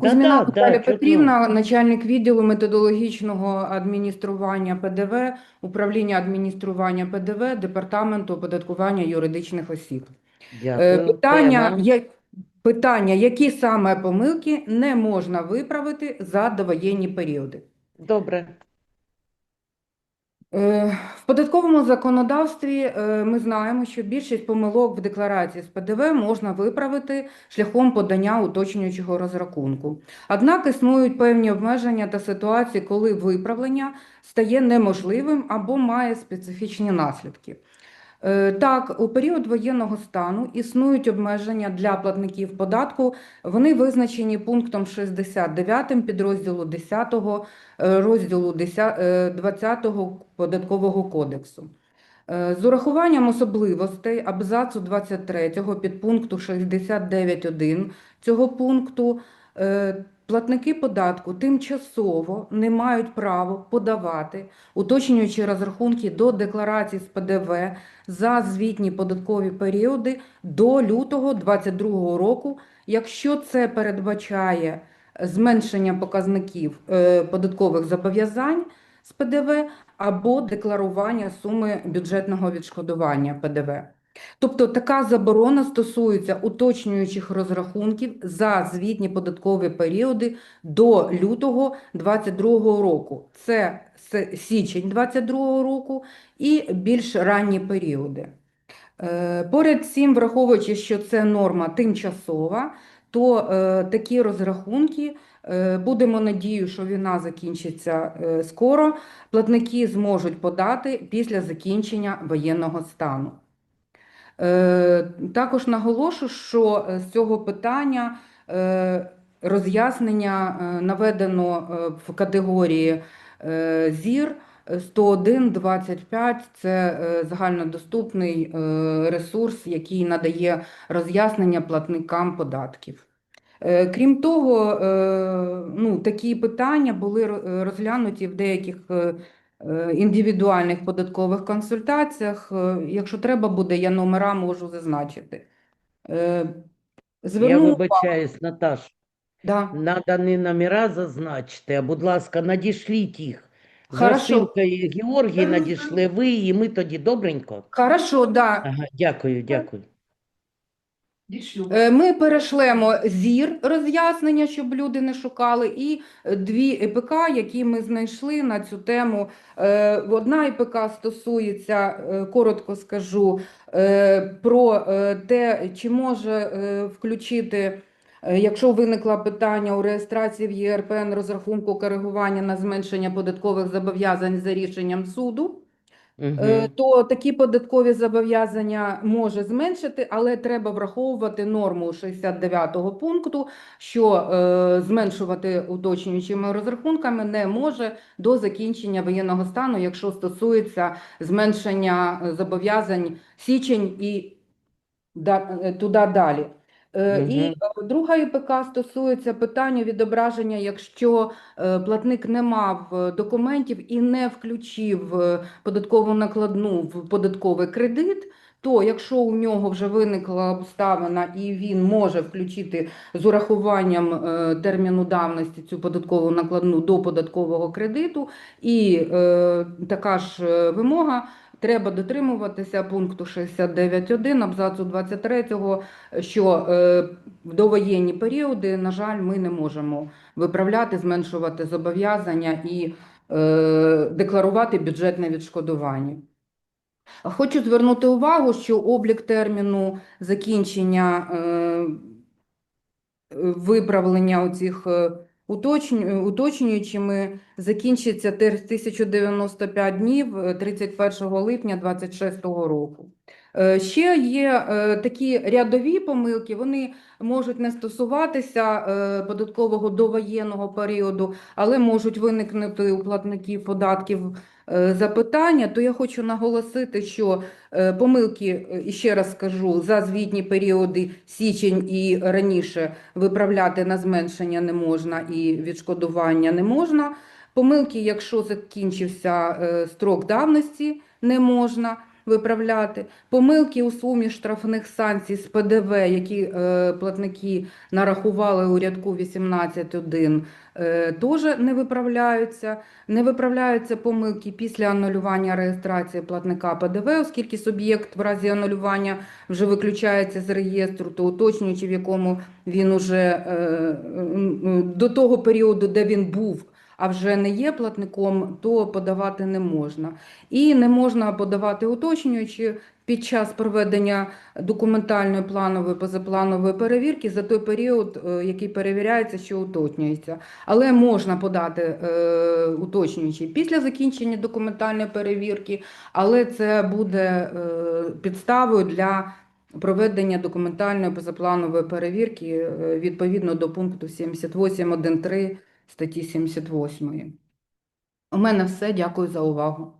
Кузьміна да, Наталя чудово. Петрівна, начальник відділу методологічного адміністрування ПДВ, управління адміністрування ПДВ, департаменту оподаткування юридичних осіб. Е, Дякую. Питання, Тема. я- питання, які саме помилки не можна виправити за довоєнні періоди? Добре. Е, В податковому законодавстві е, ми знаємо, що більшість помилок в декларації з ПДВ можна виправити шляхом подання уточнюючого розрахунку. Однак існують певні обмеження та ситуації, коли виправлення стає неможливим або має специфічні наслідки. Е, Так, у період воєнного стану існують обмеження для платників податку. Вони визначені пунктом 69 підрозділу 10 е, розділу 10 е, 20 податкового кодексу. З урахуванням особливостей абзацу 23 підпункту 69.1 цього пункту платники податку тимчасово не мають права подавати уточнюючі розрахунки до декларацій з ПДВ за звітні податкові періоди до лютого 2022 року, якщо це передбачає зменшення показників е, податкових зобов'язань з ПДВ або декларування суми бюджетного відшкодування ПДВ. Тобто така заборона стосується уточнюючих розрахунків за звітні податкові періоди до лютого 2022 року. Це січень 2022 року і більш ранні періоди. Е, Поряд цим, враховуючи, що це норма тимчасова, то е, такі розрахунки, е, будемо надію, що війна закінчиться скоро, платники зможуть подати після закінчення воєнного стану. Е, Також наголошу, що е, з цього питання е, роз'яснення наведено в категорії ЗІР 101.25 – це загальнодоступний ресурс, який надає роз'яснення платникам податків. Крім того, ну, такі питання були розглянуті в деяких індивідуальних податкових консультаціях. Е, Якщо треба буде, я номера можу зазначити. Е, Я вибачаюсь, Наташ. да. Надані номера зазначте, а будь ласка, надішліть їх. Хорошо. розсилкою Георгії надійшли ви, і ми тоді добренько. Хорошо, да. Ага, дякую, дякую. Е, Ми перешлемо зір роз'яснення, щоб люди не шукали, і е, дві ЕПК, які ми знайшли на цю тему. Е, Одна ЕПК стосується, коротко скажу, про те, чи може включити, якщо виникло питання у реєстрації в ЄРПН розрахунку коригування на зменшення податкових зобов'язань за рішенням суду. Е, Угу. то такі податкові зобов'язання може зменшити, але треба враховувати норму 69 пункту, що е, зменшувати уточнюючими розрахунками не може до закінчення воєнного стану, якщо стосується зменшення е, зобов'язань січень і туди далі. Е, І е, друга ІПК стосується питання відображення, якщо е, платник не мав документів і не включив податкову накладну в податковий кредит, то якщо у нього вже виникла обставина і він може включити з урахуванням терміну давності цю податкову накладну до податкового кредиту, і е, така ж вимога. Треба дотримуватися пункту 69.1 абзацу 23, що е, в довоєнні періоди, на жаль, ми не можемо виправляти, зменшувати зобов'язання і е, декларувати бюджетне відшкодування. Хочу звернути увагу, що облік терміну закінчення е, виправлення оцих е, уточню- уточнюючими закінчиться тер- 1095 днів е, 31 липня 26 року. Е, Ще є е, такі рядові помилки, вони можуть не стосуватися е, податкового довоєнного періоду, але можуть виникнути у платників податків запитання, то я хочу наголосити, що помилки, ще раз скажу, за звітні періоди січень і раніше виправляти на зменшення не можна і відшкодування не можна. Помилки, якщо закінчився строк давності, не можна. Виправляти. Помилки у сумі штрафних санкцій з ПДВ, які е, платники нарахували у рядку 18.1, е, теж не виправляються. Не виправляються помилки після анулювання реєстрації платника ПДВ, оскільки суб'єкт в разі анулювання вже виключається з реєстру, то уточнюючи, в якому він уже е, до того періоду, де він був, а вже не є платником, то подавати не можна. І не можна подавати уточнюючи під час проведення документальної планової позапланової перевірки за той період, е, який перевіряється, що уточнюється. Але можна подати е, уточнюючи після закінчення документальної перевірки, але це буде е, підставою для проведення документальної позапланової перевірки е, відповідно до пункту 78.1.3 статті 78. У мене все. Дякую за увагу.